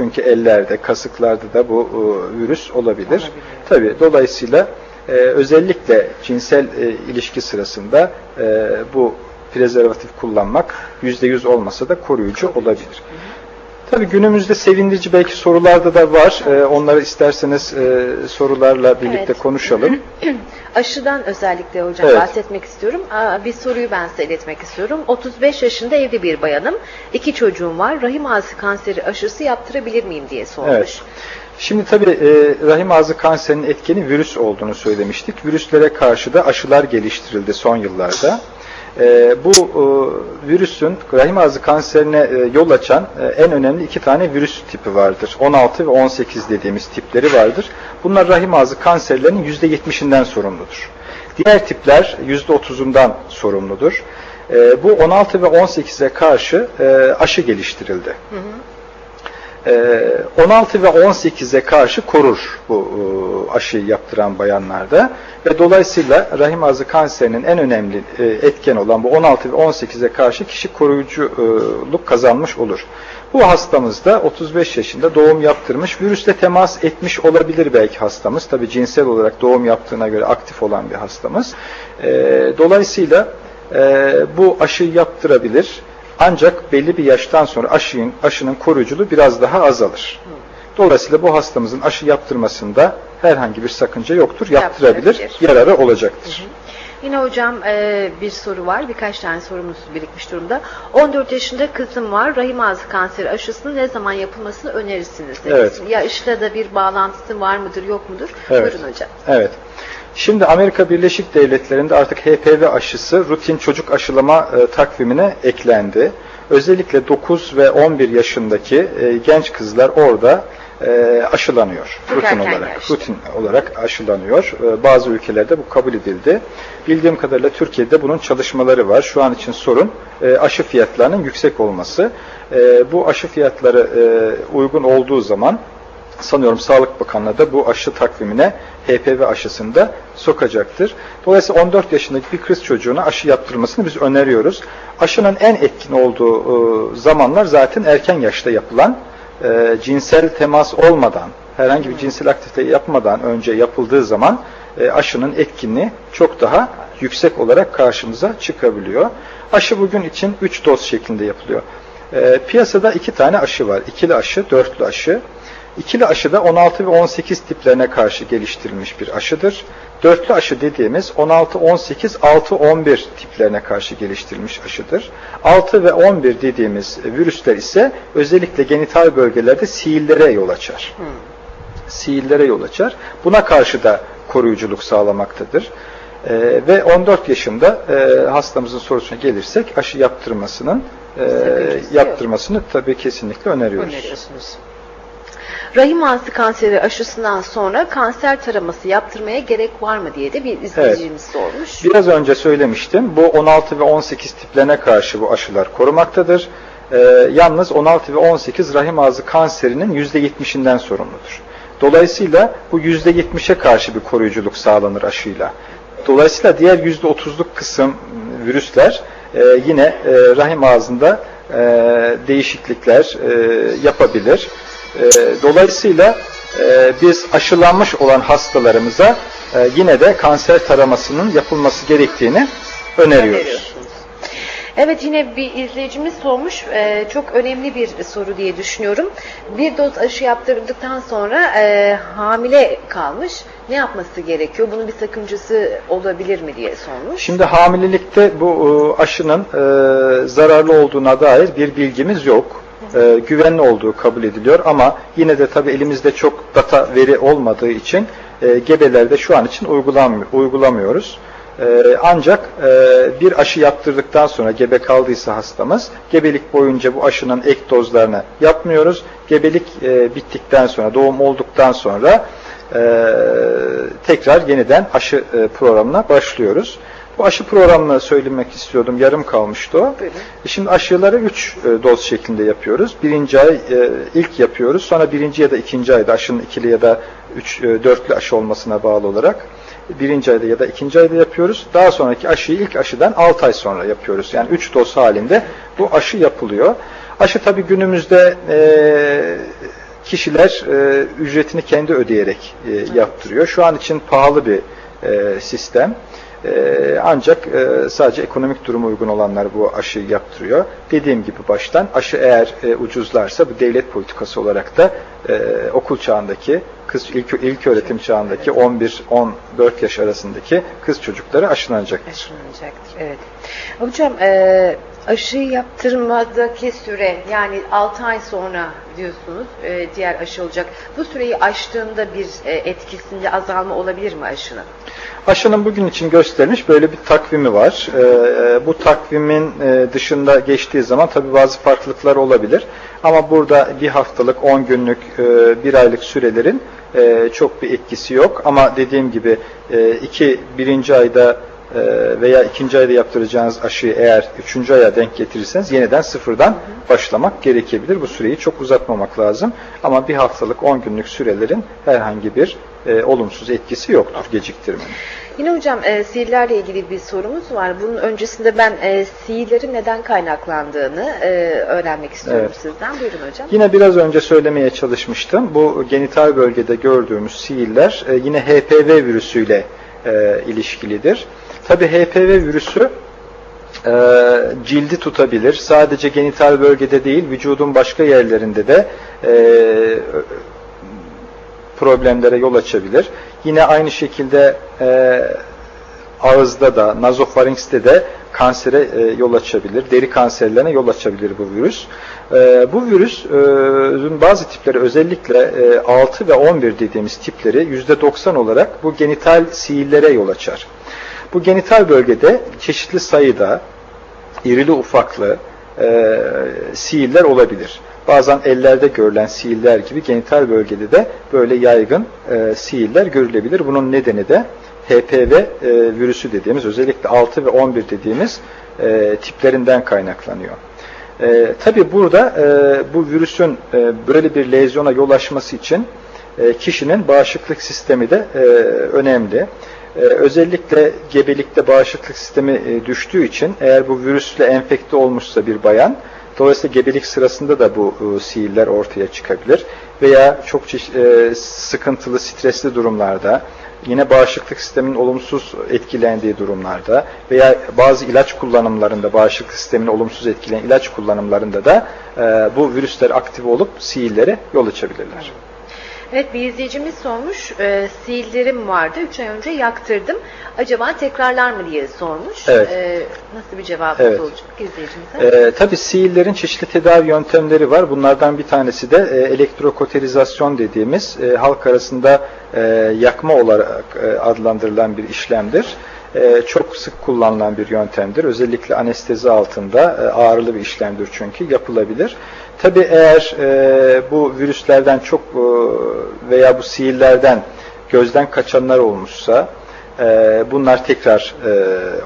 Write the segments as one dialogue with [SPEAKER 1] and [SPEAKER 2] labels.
[SPEAKER 1] Çünkü ellerde, kasıklarda da bu e, virüs olabilir.
[SPEAKER 2] Olabilir.
[SPEAKER 1] Tabii dolayısıyla e, özellikle cinsel e, ilişki sırasında e, bu prezervatif kullanmak %100 olmasa da koruyucu olabilir. Tabii günümüzde sevindirici belki sorularda da var. E, onları isterseniz e, sorularla birlikte
[SPEAKER 2] Evet.
[SPEAKER 1] konuşalım.
[SPEAKER 2] Aşıdan özellikle hocam
[SPEAKER 1] Evet.
[SPEAKER 2] bahsetmek istiyorum. Aa, Bir soruyu ben size iletmek istiyorum. 35 yaşında evli bir bayanım. İki çocuğum var. Rahim ağzı kanseri aşısı yaptırabilir miyim diye sormuş.
[SPEAKER 1] Evet. Şimdi tabii e, rahim ağzı kanserinin etkeni virüs olduğunu söylemiştik. Virüslere karşı da aşılar geliştirildi son yıllarda. E, bu e, virüsün rahim ağzı kanserine e, yol açan e, en önemli iki tane virüs tipi vardır. 16 ve 18 dediğimiz tipleri vardır. Bunlar rahim ağzı kanserlerinin %70'inden sorumludur. Diğer tipler %30'undan sorumludur. E, bu 16 ve 18'e karşı e, aşı geliştirildi. Ee, 16 ve 18'e karşı korur bu e, aşıyı yaptıran bayanlarda ve dolayısıyla rahim ağzı kanserinin en önemli e, etken olan bu 16 ve 18'e karşı kişi koruyuculuk kazanmış olur. Bu hastamız da 35 yaşında doğum yaptırmış, virüsle temas etmiş olabilir belki hastamız. Tabi cinsel olarak doğum yaptığına göre aktif olan bir hastamız. Ee, Dolayısıyla e, bu aşıyı yaptırabilir. Ancak belli bir yaştan sonra aşının, aşının koruyuculuğu biraz daha azalır. Dolayısıyla bu hastamızın aşı yaptırmasında herhangi bir sakınca yoktur. Yaptırabilir,
[SPEAKER 2] Yaptırabilir.
[SPEAKER 1] yararı olacaktır.
[SPEAKER 2] Yine hocam e, bir soru var. Birkaç tane sorumuz birikmiş durumda. 14 yaşında kızım var. Rahim ağzı kanseri aşısının ne zaman yapılmasını önerirsiniz?
[SPEAKER 1] Evet.
[SPEAKER 2] Ya işte da bir bağlantısı var mıdır yok mudur?
[SPEAKER 1] Evet.
[SPEAKER 2] Buyurun hocam.
[SPEAKER 1] Evet. Şimdi Amerika Birleşik Devletleri'nde artık HPV aşısı rutin çocuk aşılama e, takvimine eklendi. Özellikle 9 ve 11 yaşındaki e, genç kızlar orada e, aşılanıyor.
[SPEAKER 2] Çok
[SPEAKER 1] rutin olarak. Rutin olarak aşılanıyor. E, bazı ülkelerde bu kabul edildi. Bildiğim kadarıyla Türkiye'de bunun çalışmaları var. Şu an için sorun e, aşı fiyatlarının yüksek olması. E, bu aşı fiyatları e, uygun olduğu zaman sanıyorum Sağlık Bakanlığı da bu aşı takvimine HPV aşısını da sokacaktır. Dolayısıyla 14 yaşındaki bir kız çocuğuna aşı yaptırmasını biz öneriyoruz. Aşının en etkin olduğu e, zamanlar zaten erken yaşta yapılan, e, cinsel temas olmadan, herhangi bir cinsel aktivite yapmadan önce yapıldığı zaman e, aşının etkinliği çok daha yüksek olarak karşımıza çıkabiliyor. Aşı bugün için 3 doz şeklinde yapılıyor. E, piyasada iki tane aşı var. İkili aşı, dörtlü aşı. İkili aşı da 16 ve 18 tiplerine karşı geliştirilmiş bir aşıdır. Dörtlü aşı dediğimiz 16, 18, 6, 11 tiplerine karşı geliştirilmiş aşıdır. 6 ve 11 dediğimiz virüsler ise özellikle genital bölgelerde siillere yol açar. Siillere yol açar. Buna karşı da koruyuculuk sağlamaktadır. Ee, ve 14 yaşında e, hastamızın sorusuna gelirsek aşı yaptırmasının e, yaptırmasını tabii kesinlikle öneriyoruz.
[SPEAKER 2] öneriyorsunuz. Rahim ağzı kanseri aşısından sonra kanser taraması yaptırmaya gerek var mı diye de bir izleyicimiz sormuş.
[SPEAKER 1] Biraz önce söylemiştim. Bu 16 ve 18 tiplerine karşı bu aşılar korumaktadır. Ee, yalnız 16 ve 18 rahim ağzı kanserinin %70'inden sorumludur. Dolayısıyla bu %70'e karşı bir koruyuculuk sağlanır aşıyla. Dolayısıyla diğer %30'luk kısım virüsler e, yine e, rahim ağzında e, değişiklikler e, yapabilir. E, dolayısıyla e, biz aşılanmış olan hastalarımıza e, yine de kanser taramasının yapılması gerektiğini öneriyoruz.
[SPEAKER 2] Evet yine bir izleyicimiz sormuş. Ee, çok önemli bir soru diye düşünüyorum. Bir doz aşı yaptırdıktan sonra e, hamile kalmış. Ne yapması gerekiyor? Bunun bir sakıncası olabilir mi diye sormuş.
[SPEAKER 1] Şimdi hamilelikte bu e, aşının e, zararlı olduğuna dair bir bilgimiz yok. E, güvenli olduğu kabul ediliyor ama yine de tabii elimizde çok data veri olmadığı için e, gebelerde şu an için uygulanmıyor, uygulamıyoruz. E, ancak e, bir aşı yaptırdıktan sonra gebe kaldıysa hastamız gebelik boyunca bu aşının ek dozlarını yapmıyoruz. Gebelik e, bittikten sonra doğum olduktan sonra e, tekrar yeniden aşı e, programına başlıyoruz. Bu aşı programını söylemek istiyordum. Yarım kalmıştı o.
[SPEAKER 2] Buyurun.
[SPEAKER 1] E Şimdi aşıları 3 doz şeklinde yapıyoruz. Birinci ay e, ilk yapıyoruz. Sonra birinci ya da ikinci ayda aşının ikili ya da üç, e, dörtlü aşı olmasına bağlı olarak birinci ayda ya da ikinci ayda yapıyoruz. Daha sonraki aşıyı ilk aşıdan 6 ay sonra yapıyoruz. Yani 3 doz halinde bu aşı yapılıyor. Aşı tabii günümüzde e, kişiler e, ücretini kendi ödeyerek e, yaptırıyor. Şu an için pahalı bir e, sistem. E, ancak e, sadece ekonomik durumu uygun olanlar bu aşıyı yaptırıyor. Dediğim gibi baştan aşı eğer e, ucuzlarsa bu devlet politikası olarak da e, okul çağındaki kız ilk, ilk öğretim çağındaki 11-14 yaş arasındaki kız çocukları aşılanacaktır.
[SPEAKER 2] Aşılanacaktır. Evet. Hocam e, aşı yaptırmadaki süre yani 6 ay sonra diyorsunuz e, diğer aşı olacak. Bu süreyi aştığında bir e, etkisinde azalma olabilir mi aşının?
[SPEAKER 1] Aşının bugün için gösterilmiş böyle bir takvimi var. Ee, bu takvimin e, dışında geçtiği zaman tabii bazı farklılıklar olabilir. Ama burada bir haftalık, 10 günlük, e, bir aylık sürelerin e, çok bir etkisi yok. Ama dediğim gibi e, iki, birinci ayda e, veya ikinci ayda yaptıracağınız aşıyı eğer üçüncü aya denk getirirseniz yeniden sıfırdan başlamak gerekebilir. Bu süreyi çok uzatmamak lazım. Ama bir haftalık, 10 günlük sürelerin herhangi bir e, olumsuz etkisi yoktur geciktirmenin.
[SPEAKER 2] Yine hocam e, sihirlerle ilgili bir sorumuz var. Bunun öncesinde ben e, sihirlerin neden kaynaklandığını e, öğrenmek istiyorum
[SPEAKER 1] Evet.
[SPEAKER 2] sizden. Buyurun hocam.
[SPEAKER 1] Yine biraz önce söylemeye çalışmıştım. Bu genital bölgede gördüğümüz sihirler e, yine HPV virüsüyle e, ilişkilidir. Tabi HPV virüsü e, cildi tutabilir. Sadece genital bölgede değil, vücudun başka yerlerinde de e, problemlere yol açabilir. Yine aynı şekilde e, ağızda da, nazofaringste de kansere e, yol açabilir. Deri kanserlerine yol açabilir bu virüs. E, bu virüsün bazı tipleri özellikle e, 6 ve 11 dediğimiz tipleri %90 olarak bu genital sihirlere yol açar. Bu genital bölgede çeşitli sayıda irili ufaklı e, sihirler olabilir. Bazen ellerde görülen sihirler gibi genital bölgede de böyle yaygın e, sihirler görülebilir. Bunun nedeni de HPV e, virüsü dediğimiz özellikle 6 ve 11 dediğimiz e, tiplerinden kaynaklanıyor. E, Tabi burada e, bu virüsün e, böyle bir lezyona yol açması için e, kişinin bağışıklık sistemi de e, önemli. E, özellikle gebelikte bağışıklık sistemi e, düştüğü için eğer bu virüsle enfekte olmuşsa bir bayan dolayısıyla gebelik sırasında da bu e, sihirler ortaya çıkabilir veya çok e, sıkıntılı stresli durumlarda yine bağışıklık sisteminin olumsuz etkilendiği durumlarda veya bazı ilaç kullanımlarında bağışıklık sistemini olumsuz etkileyen ilaç kullanımlarında da e, bu virüsler aktif olup sihirlere yol açabilirler.
[SPEAKER 2] Evet bir izleyicimiz sormuş. E, sihirlerim vardı. 3 ay önce yaktırdım. Acaba tekrarlar mı diye sormuş.
[SPEAKER 1] Evet.
[SPEAKER 2] E, nasıl bir cevabınız
[SPEAKER 1] Evet.
[SPEAKER 2] olacak izleyicimize?
[SPEAKER 1] Ee, tabii sihirlerin çeşitli tedavi yöntemleri var. Bunlardan bir tanesi de e, elektrokoterizasyon dediğimiz e, halk arasında e, yakma olarak e, adlandırılan bir işlemdir. E, çok sık kullanılan bir yöntemdir. Özellikle anestezi altında e, ağırlı bir işlemdir çünkü yapılabilir. Tabii eğer e, bu virüslerden çok e, veya bu sihirlerden gözden kaçanlar olmuşsa bunlar tekrar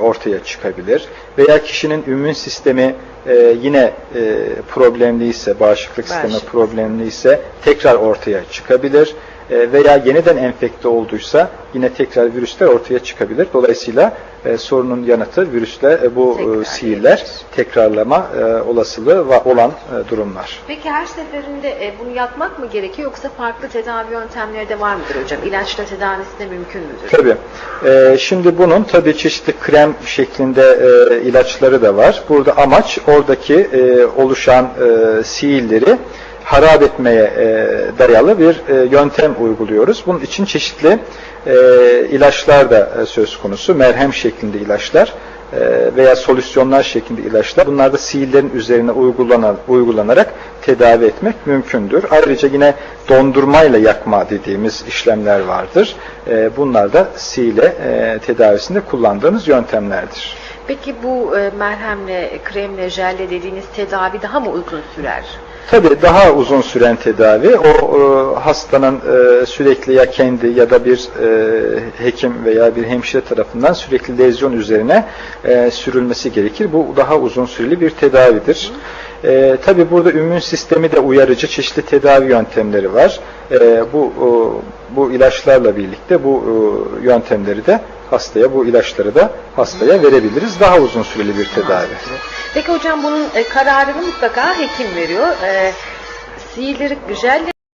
[SPEAKER 1] ortaya çıkabilir. Veya kişinin immün sistemi e, yine e, problemliyse, bağışıklık sistemi
[SPEAKER 2] Bağışıklık.
[SPEAKER 1] problemliyse tekrar ortaya çıkabilir. E, veya yeniden enfekte olduysa yine tekrar virüsler ortaya çıkabilir. Dolayısıyla e, sorunun yanıtı virüsle e, bu
[SPEAKER 2] Tekrar
[SPEAKER 1] e, sihirler tekrarlama e, olasılığı va- olan e, durumlar.
[SPEAKER 2] Peki her seferinde e, bunu yapmak mı gerekiyor yoksa farklı tedavi yöntemleri de var mıdır hocam? İlaçla tedavisi de mümkün müdür?
[SPEAKER 1] Tabii. Ee, şimdi bunun tabii çeşitli krem şeklinde e, ilaçları da var. Burada amaç oradaki e, oluşan e, sihirleri harap etmeye e, dayalı bir e, yöntem uyguluyoruz. Bunun için çeşitli e, ilaçlar da e, söz konusu. Merhem şeklinde ilaçlar e, veya solüsyonlar şeklinde ilaçlar. Bunlar da sihirlerin üzerine uygulanan, uygulanarak tedavi etmek mümkündür. Ayrıca yine dondurmayla yakma dediğimiz işlemler vardır. E, bunlar da sihirle e, tedavisinde kullandığımız yöntemlerdir.
[SPEAKER 2] Peki bu e, merhemle, kremle, jelle dediğiniz tedavi daha mı uzun sürer?
[SPEAKER 1] Tabii daha uzun süren tedavi o e, hastanın e, sürekli ya kendi ya da bir e, hekim veya bir hemşire tarafından sürekli lezyon üzerine e, sürülmesi gerekir. Bu daha uzun süreli bir tedavidir. E, tabii burada immün sistemi de uyarıcı çeşitli tedavi yöntemleri var. E, bu o, bu ilaçlarla birlikte bu e, yöntemleri de hastaya bu ilaçları da hastaya verebiliriz. Daha uzun süreli bir tedavi.
[SPEAKER 2] Peki hocam bunun e, kararını mutlaka hekim veriyor. E, sihirleri jelle